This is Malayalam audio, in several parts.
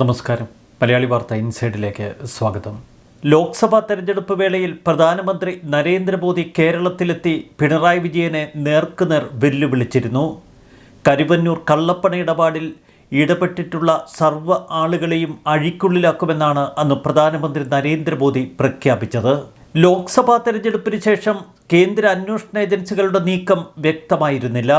നമസ്കാരം. മലയാളി വാർത്ത ഇൻസൈഡിലേക്ക് സ്വാഗതം. ലോക്സഭാ തെരഞ്ഞെടുപ്പ് വേളയിൽ പ്രധാനമന്ത്രി നരേന്ദ്രമോദി കേരളത്തിലെത്തി പിണറായി വിജയനെ നേർക്കുനേർ വെല്ലുവിളിച്ചിരുന്നു. കരുവന്നൂർ കള്ളപ്പണ ഇടപാടിൽ ഇടപെട്ടിട്ടുള്ള സർവ ആളുകളെയും അഴിക്കുള്ളിലാക്കുമെന്നാണ് അന്ന് പ്രധാനമന്ത്രി നരേന്ദ്രമോദി പ്രഖ്യാപിച്ചത്. ലോക്സഭാ തെരഞ്ഞെടുപ്പിന് ശേഷം കേന്ദ്ര അന്വേഷണ ഏജൻസികളുടെ നീക്കം വ്യക്തമായിരുന്നില്ല.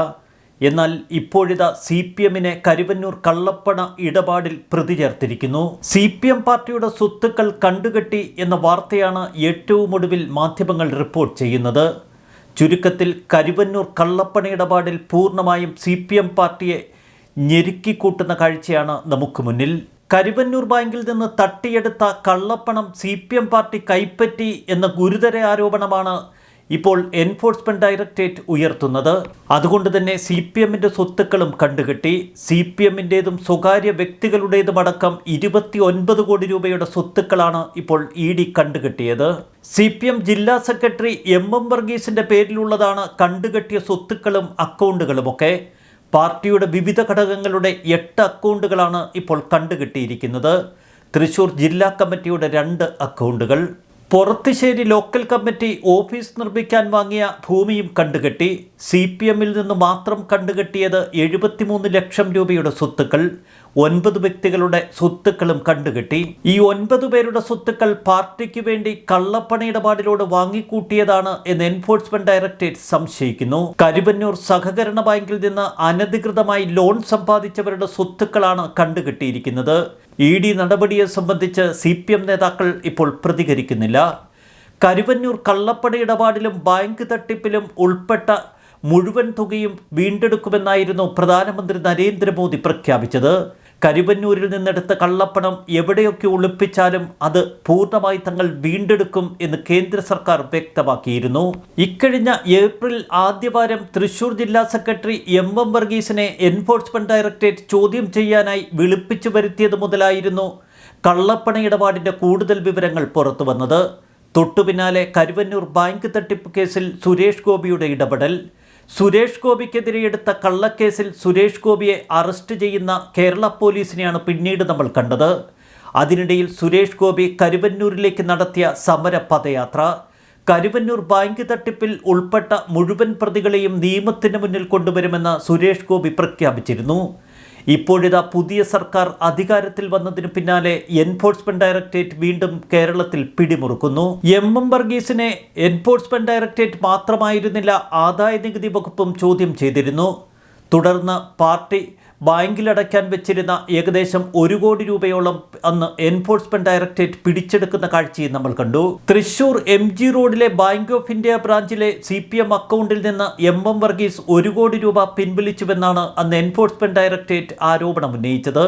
എന്നാൽ ഇപ്പോഴിതാ സി പി എമ്മിനെ കരുവന്നൂർ കള്ളപ്പണ ഇടപാടിൽ പ്രതി ചേർത്തിരിക്കുന്നു. സി പി എം പാർട്ടിയുടെ സ്വത്തുക്കൾ കണ്ടുകെട്ടി എന്ന വാർത്തയാണ് ഏറ്റവും ഒടുവിൽ മാധ്യമങ്ങൾ റിപ്പോർട്ട് ചെയ്യുന്നത്. ചുരുക്കത്തിൽ കരുവന്നൂർ കള്ളപ്പണ ഇടപാടിൽ പൂർണമായും സി പി എം പാർട്ടിയെ ഞെരുക്കിക്കൂട്ടുന്ന കാഴ്ചയാണ് നമുക്ക് മുന്നിൽ. കരുവന്നൂർ ബാങ്കിൽ നിന്ന് തട്ടിയെടുത്ത കള്ളപ്പണം സി പി എം പാർട്ടി കൈപ്പറ്റി എന്ന ഗുരുതര ആരോപണമാണ് ഇപ്പോൾ എൻഫോഴ്സ്മെന്റ് ഡയറക്ടറേറ്റ് ഉയർത്തുന്നത്. അതുകൊണ്ട് തന്നെ സി പി എമ്മിന്റെ സ്വത്തുക്കളും കണ്ടുകെട്ടി. സി പി എമ്മിന്റേതും സ്വകാര്യ വ്യക്തികളുടേതുമടക്കം ഇരുപത്തി ഒൻപത് കോടി രൂപയുടെ സ്വത്തുക്കളാണ് ഇപ്പോൾ ഇ ഡി കണ്ടുകെട്ടിയത്. സി പി എം ജില്ലാ സെക്രട്ടറി എം എം വർഗീസിന്റെ പേരിലുള്ളതാണ് കണ്ടുകെട്ടിയ സ്വത്തുക്കളും അക്കൗണ്ടുകളുമൊക്കെ. പാർട്ടിയുടെ വിവിധ ഘടകങ്ങളുടെ എട്ട് അക്കൗണ്ടുകളാണ് ഇപ്പോൾ കണ്ടുകെട്ടിയിരിക്കുന്നത്. തൃശൂർ ജില്ലാ കമ്മിറ്റിയുടെ രണ്ട് അക്കൗണ്ടുകൾ. പൊറത്തുശ്ശേരി ലോക്കൽ കമ്മിറ്റി ഓഫീസ് നിർമ്മിക്കാൻ വാങ്ങിയ ഭൂമിയും കണ്ടുകെട്ടി. സി പി എമ്മിൽ നിന്ന് മാത്രം കണ്ടുകെട്ടിയത് എഴുപത്തിമൂന്ന് ലക്ഷം രൂപയുടെ സ്വത്തുക്കൾ ഒൻപത് വ്യക്തികളുടെ സ്വത്തുക്കളും കണ്ടുകെട്ടി. ഈ ഒൻപത് പേരുടെ സ്വത്തുക്കൾ പാർട്ടിക്ക് വേണ്ടി കള്ളപ്പണ ഇടപാടിലൂടെ വാങ്ങിക്കൂട്ടിയതാണ് എന്ന് എൻഫോഴ്സ്മെന്റ് ഡയറക്ടറേറ്റ് സംശയിക്കുന്നു. കരുവന്നൂർ സഹകരണ ബാങ്കിൽ നിന്ന് അനധികൃതമായി ലോൺ സമ്പാദിച്ചവരുടെ സ്വത്തുക്കളാണ് കണ്ടുകെട്ടിയിരിക്കുന്നത്. ഇ ഡി നടപടിയെ സംബന്ധിച്ച് സി പി എം നേതാക്കൾ ഇപ്പോൾ പ്രതികരിക്കുന്നില്ല. കരുവന്നൂർ കള്ളപ്പണ ഇടപാടിലും ബാങ്ക് തട്ടിപ്പിലും ഉൾപ്പെട്ട മുഴുവൻ തുകയും വീണ്ടെടുക്കുമെന്നായിരുന്നു പ്രധാനമന്ത്രി നരേന്ദ്രമോദി പ്രഖ്യാപിച്ചത്. കരുവന്നൂരിൽ നിന്നെടുത്ത കള്ളപ്പണം എവിടെയൊക്കെ ഒളിപ്പിച്ചാലും അത് പൂർണമായി തങ്ങൾ വീണ്ടെടുക്കും എന്ന് കേന്ദ്ര സർക്കാർ വ്യക്തമാക്കിയിരുന്നു. ഇക്കഴിഞ്ഞ ഏപ്രിൽ ആദ്യവാരം തൃശൂർ ജില്ലാ സെക്രട്ടറി എം എം വർഗീസിനെ എൻഫോഴ്സ്മെന്റ് ഡയറക്ടറേറ്റ് ചോദ്യം ചെയ്യാനായി വിളിപ്പിച്ചു വരുത്തിയത് മുതലായിരുന്നു കള്ളപ്പണ ഇടപാടിന്റെ കൂടുതൽ വിവരങ്ങൾ പുറത്തു വന്നത്. തൊട്ടുപിന്നാലെ കരുവന്നൂർ ബാങ്ക് തട്ടിപ്പ് കേസിൽ സുരേഷ് ഗോപിയുടെ ഇടപെടൽ. സുരേഷ് ഗോപിക്കെതിരെ എടുത്ത കള്ളക്കേസിൽ സുരേഷ് ഗോപിയെ അറസ്റ്റ് ചെയ്യുന്ന കേരള പോലീസിനെയാണ് പിന്നീട് നമ്മൾ കണ്ടത്. അതിനിടയിൽ സുരേഷ് ഗോപി കരുവന്നൂരിലേക്ക് നടത്തിയ സമര പദയാത്ര. കരുവന്നൂർ ബാങ്ക് തട്ടിപ്പിൽ ഉൾപ്പെട്ട മുഴുവൻ പ്രതികളെയും നിയമത്തിന് മുന്നിൽ കൊണ്ടുവരുമെന്ന് സുരേഷ് ഗോപി പ്രഖ്യാപിച്ചിരുന്നു. ഇപ്പോഴിതാ പുതിയ സർക്കാർ അധികാരത്തിൽ വന്നതിന് പിന്നാലെ എൻഫോഴ്സ്മെന്റ് ഡയറക്ടറേറ്റ് വീണ്ടും കേരളത്തിൽ പിടിമുറുക്കുന്നു. എം. എം. വർഗീസിനെ എൻഫോഴ്സ്മെന്റ് ഡയറക്ടറേറ്റ് മാത്രമായിരുന്നില്ല ആദായ നികുതി വകുപ്പും ചോദ്യം ചെയ്തിരുന്നു. തുടർന്ന് പാർട്ടി ബാങ്കിലടയ്ക്കാൻ വെച്ചിരുന്ന ഏകദേശം ഒരു കോടി രൂപയോളം അന്ന് എൻഫോഴ്സ്മെന്റ് ഡയറക്ടറേറ്റ് പിടിച്ചെടുക്കുന്ന കാഴ്ചയും നമ്മൾ കണ്ടു. തൃശൂർ എം ജി റോഡിലെ ബാങ്ക് ഓഫ് ഇന്ത്യ ബ്രാഞ്ചിലെ സി പി എം അക്കൗണ്ടിൽ നിന്ന് എം എം വർഗീസ് ഒരു കോടി രൂപ പിൻവലിച്ചുവെന്നാണ് അന്ന് എൻഫോഴ്സ്മെന്റ് ഡയറക്ടറേറ്റ് ആരോപണം ഉന്നയിച്ചത്.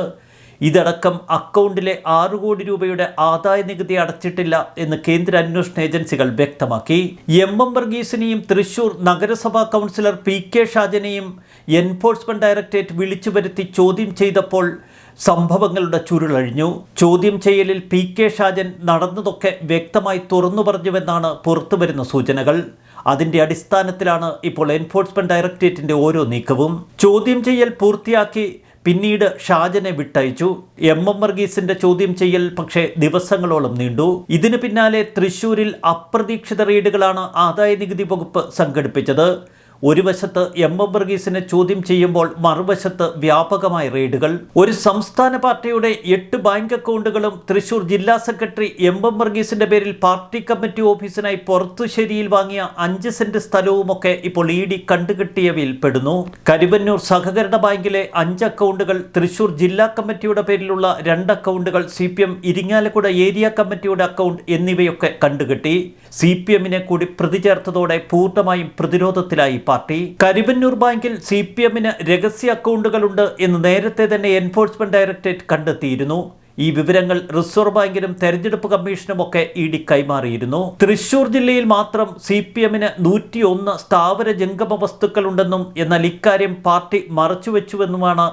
ഇതടക്കം അക്കൗണ്ടിലെ ആറ് കോടി രൂപയുടെ ആദായ നികുതി അടച്ചിട്ടില്ല എന്ന് കേന്ദ്ര അന്വേഷണ ഏജൻസികൾ വ്യക്തമാക്കി. എം. എം. വർഗീസിനെയും തൃശൂർ നഗരസഭാ കൗൺസിലർ പി. കെ. ഷാജനെയും എൻഫോഴ്സ്മെന്റ് ഡയറക്ടറേറ്റ് വിളിച്ചു വരുത്തി ചോദ്യം ചെയ്തപ്പോൾ സംഭവങ്ങളുടെ ചുരുളഴിഞ്ഞു. ചോദ്യം ചെയ്യലിൽ പി. കെ. ഷാജൻ നടന്നതൊക്കെ വ്യക്തമായി തുറന്നു പറഞ്ഞുവെന്നാണ് പുറത്തുവരുന്ന സൂചനകൾ. അതിന്റെ അടിസ്ഥാനത്തിലാണ് ഇപ്പോൾ എൻഫോഴ്സ്മെന്റ് ഡയറക്ടറേറ്റിന്റെ ഓരോ നീക്കവും. ചോദ്യം ചെയ്യൽ പൂർത്തിയാക്കി പിന്നീട് ഷാജനെ വിട്ടയച്ചു. എം. എം. വർഗീസിന്റെ ചോദ്യം ചെയ്യൽ പക്ഷേ ദിവസങ്ങളോളം നീണ്ടു. ഇതിന് പിന്നാലെ തൃശൂരിൽ അപ്രതീക്ഷിത റെയ്ഡുകളാണ് ആദായ നികുതി വകുപ്പ് സംഘടിപ്പിച്ചത്. ഒരു വശത്ത് എം എം വർഗീസിനെ ചോദ്യം ചെയ്യുമ്പോൾ മറുവശത്ത് വ്യാപകമായ റെയ്ഡുകൾ. ഒരു സംസ്ഥാന പാർട്ടിയുടെ എട്ട് ബാങ്ക് അക്കൗണ്ടുകളും തൃശൂർ ജില്ലാ സെക്രട്ടറി എം എം വർഗീസിന്റെ പേരിൽ പാർട്ടി കമ്മിറ്റി ഓഫീസിനായി പുറത്തുശ്ശേരിയിൽ വാങ്ങിയ അഞ്ച് സെന്റ് സ്ഥലവുമൊക്കെ ഇപ്പോൾ ഇ ഡി കണ്ടുകെട്ടിയവയിൽ പെടുന്നു കരുവന്നൂർ സഹകരണ ബാങ്കിലെ അഞ്ച് അക്കൗണ്ടുകൾ തൃശൂർ ജില്ലാ കമ്മിറ്റിയുടെ പേരിലുള്ള രണ്ട് അക്കൗണ്ടുകൾ C P M Irinjalakuda area കമ്മിറ്റിയുടെ അക്കൗണ്ട് എന്നിവയൊക്കെ കണ്ടുകെട്ടി. സി പി എമ്മിനെ കൂടി പ്രതിചേർത്തതോടെ പൂർണമായും പ്രതിരോധത്തിലായി പാർട്ടി കരിവന്നൂർ ബാങ്കിൽ സി പി എമ്മിന് രഹസ്യ അക്കൗണ്ടുകളുണ്ട് എന്ന് നേരത്തെ തന്നെ എൻഫോഴ്സ്മെന്റ് ഡയറക്ടറേറ്റ് കണ്ടെത്തിയിരുന്നു. ഈ വിവരങ്ങൾ റിസർവ് ബാങ്കിനും തെരഞ്ഞെടുപ്പ് കമ്മീഷനും ഒക്കെ ഇ ഡി കൈമാറിയിരുന്നു. തൃശൂർ ജില്ലയിൽ മാത്രം സി പി എമ്മിന് നൂറ്റി ഒന്ന് സ്ഥാവര ജംഗമ വസ്തുക്കളുണ്ടെന്നും എന്നാൽ ഇക്കാര്യം പാർട്ടി മറച്ചുവെച്ചുവെന്നുമാണ്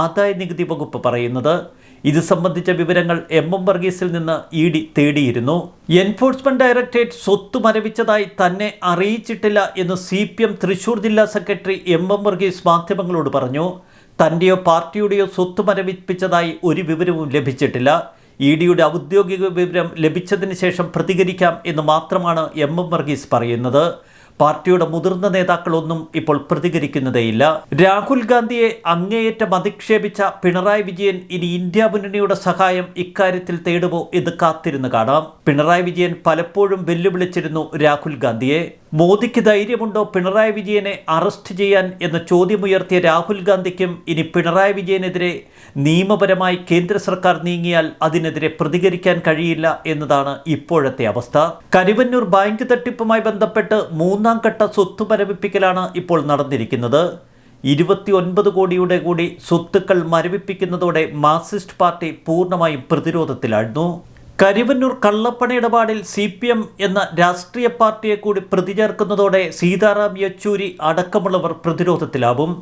ആദായ നികുതി വകുപ്പ് പറയുന്നത്. ഇത് സംബന്ധിച്ച വിവരങ്ങൾ എം എം വർഗീസിൽ നിന്ന് ഇ ഡി തേടിയിരുന്നു. എൻഫോഴ്സ്മെന്റ് ഡയറക്ടറേറ്റ് സ്വത്ത് മരവിച്ചതായി തന്നെ അറിയിച്ചിട്ടില്ല എന്ന് സി പി എം തൃശൂർ ജില്ലാ സെക്രട്ടറി എം എം വർഗീസ് മാധ്യമങ്ങളോട് പറഞ്ഞു. തന്റെയോ പാർട്ടിയുടെയോ സ്വത്ത് മരവിപ്പിച്ചതായി ഒരു വിവരവും ലഭിച്ചിട്ടില്ല. ഇ ഡിയുടെ ഔദ്യോഗിക വിവരം ലഭിച്ചതിന് ശേഷം പ്രതികരിക്കാം എന്ന് മാത്രമാണ് എം എം വർഗീസ് പറയുന്നത്. പാർട്ടിയുടെ മുതിർന്ന നേതാക്കളൊന്നും ഇപ്പോൾ പ്രതികരിക്കുന്നതേയില്ല. രാഹുൽ ഗാന്ധിയെ അങ്ങേയറ്റം അധിക്ഷേപിച്ച പിണറായി വിജയൻ ഇനി ഇന്ത്യ മുന്നണിയുടെ സഹായം ഇക്കാര്യത്തിൽ തേടുമോ എന്ന് കാത്തിരുന്ന് കാണാം. പിണറായി വിജയൻ പലപ്പോഴും വെല്ലുവിളിച്ചിരുന്നു രാഹുൽ ഗാന്ധിയെ. മോദിക്ക് ധൈര്യമുണ്ടോ പിണറായി വിജയനെ അറസ്റ്റ് ചെയ്യാൻ എന്ന ചോദ്യമുയർത്തിയ രാഹുൽ ഗാന്ധിക്കും ഇനി പിണറായി വിജയനെതിരെ നിയമപരമായി കേന്ദ്ര സർക്കാർ നീങ്ങിയാൽ അതിനെതിരെ പ്രതികരിക്കാൻ കഴിയില്ല എന്നതാണ് ഇപ്പോഴത്തെ അവസ്ഥ. കരുവന്നൂർ ബാങ്ക് തട്ടിപ്പുമായി ബന്ധപ്പെട്ട് മൂന്നാം ഘട്ട സ്വത്ത് മരവിപ്പിക്കലാണ് ഇപ്പോൾ നടന്നിരിക്കുന്നത്. ഇരുപത്തി ഒൻപത് കോടിയുടെ കൂടി സ്വത്തുക്കൾ മരവിപ്പിക്കുന്നതോടെ മാർക്സിസ്റ്റ് പാർട്ടി പൂർണമായും പ്രതിരോധത്തിലായിരുന്നു. കരിവന്നൂർ കള്ളപ്പണ ഇടപാടിൽ സി പി എം എന്ന രാഷ്ട്രീയ പാർട്ടിയെ കൂടി പ്രതിചേർക്കുന്നതോടെ സീതാറാം യെച്ചൂരി അടക്കമുള്ളവർ പ്രതിരോധത്തിലാവും.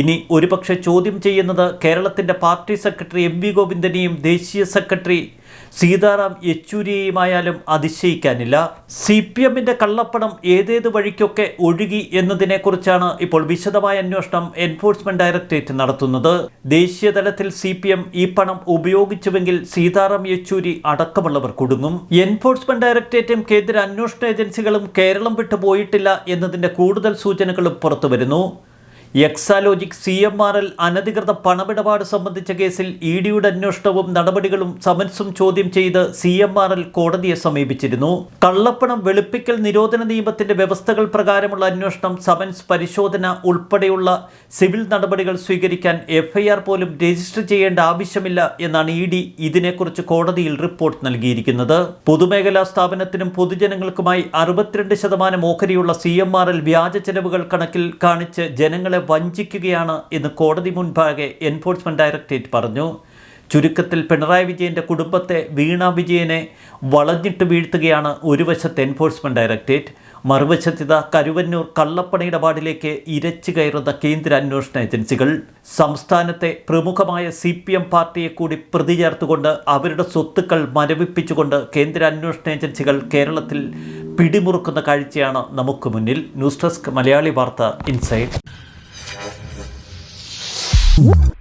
ഇനി ഒരുപക്ഷെ ചോദ്യം ചെയ്യുന്നത് കേരളത്തിന്റെ പാർട്ടി സെക്രട്ടറി എം വി ഗോവിന്ദനെയും ദേശീയ സെക്രട്ടറി സീതാറാം യെച്ചൂരിയുമായാലും അതിശയിക്കാനില്ല. സി പി എമ്മിന്റെ കള്ളപ്പണം ഏതേത് വഴിക്കൊക്കെ ഒഴുകി എന്നതിനെക്കുറിച്ചാണ് ഇപ്പോൾ വിശദമായ അന്വേഷണം എൻഫോഴ്സ്മെന്റ് ഡയറക്ടറേറ്റ് നടത്തുന്നത്. ദേശീയ തലത്തിൽ സി പി എം ഈ പണം ഉപയോഗിച്ചുവെങ്കിൽ സീതാറാം യെച്ചൂരി അടക്കമുള്ളവർ കുടുങ്ങും. എൻഫോഴ്സ്മെന്റ് ഡയറക്ടറേറ്റും കേന്ദ്ര അന്വേഷണ ഏജൻസികളും കേരളം വിട്ടുപോയിട്ടില്ല എന്നതിന്റെ കൂടുതൽ സൂചനകളും പുറത്തുവരുന്നു. Exalogic C M R L അനധികൃത പണമിടപാട് സംബന്ധിച്ച കേസിൽ ഇ ഡിയുടെ അന്വേഷണവും നടപടികളും സമൻസും ചോദ്യം ചെയ്ത് സി എം ആർ എൽ കോടതിയെ സമീപിച്ചിരുന്നു. കള്ളപ്പണം വെളുപ്പിക്കൽ നിരോധന നിയമത്തിന്റെ വ്യവസ്ഥകൾ പ്രകാരമുള്ള അന്വേഷണം സമൻസ് പരിശോധന ഉൾപ്പെടെയുള്ള സിവിൽ നടപടികൾ സ്വീകരിക്കാൻ എഫ്ഐആർ പോലും രജിസ്റ്റർ ചെയ്യേണ്ട ആവശ്യമില്ല എന്നാണ് ഇ ഡി ഇതിനെക്കുറിച്ച് കോടതിയിൽ റിപ്പോർട്ട് നൽകിയിരിക്കുന്നത്. പൊതുമേഖലാ സ്ഥാപനത്തിനും പൊതുജനങ്ങൾക്കുമായി അറുപത്തിരണ്ട് ശതമാനം ഓഹരിയുള്ള സി എം ആർ എൽ വ്യാജ ചെലവുകൾ കണക്കിൽ കാണിച്ച് ജനങ്ങളെ വഞ്ചിക്കുകയാണ് എന്ന് കോടതി മുൻപാകെ എൻഫോഴ്സ്മെന്റ് ഡയറക്ടറേറ്റ് പറഞ്ഞു. ചുരുക്കത്തിൽ പിണറായി വിജയന്റെ കുടുംബത്തെ വീണ വിജയനെ വളഞ്ഞിട്ട് വീഴ്ത്തുകയാണ് ഒരു വശത്ത് എൻഫോഴ്സ്മെന്റ് ഡയറക്ടറേറ്റ്. മറുവശത്തിത കരുവന്നൂർ കള്ളപ്പണ ഇടപാടിലേക്ക് ഇരച്ചു കയറുന്ന കേന്ദ്ര അന്വേഷണ ഏജൻസികൾ. സംസ്ഥാനത്തെ പ്രമുഖമായ സി പി എം പാർട്ടിയെ കൂടി പ്രതി ചേർത്തുകൊണ്ട് അവരുടെ സ്വത്തുക്കൾ മരവിപ്പിച്ചുകൊണ്ട് കേന്ദ്ര അന്വേഷണ ഏജൻസികൾ കേരളത്തിൽ പിടിമുറുക്കുന്ന കാഴ്ചയാണ് നമുക്ക് മുന്നിൽ. ന്യൂസ് ഡെസ്ക് മലയാളി വാർത്ത ഇൻസൈഡ്. Woo!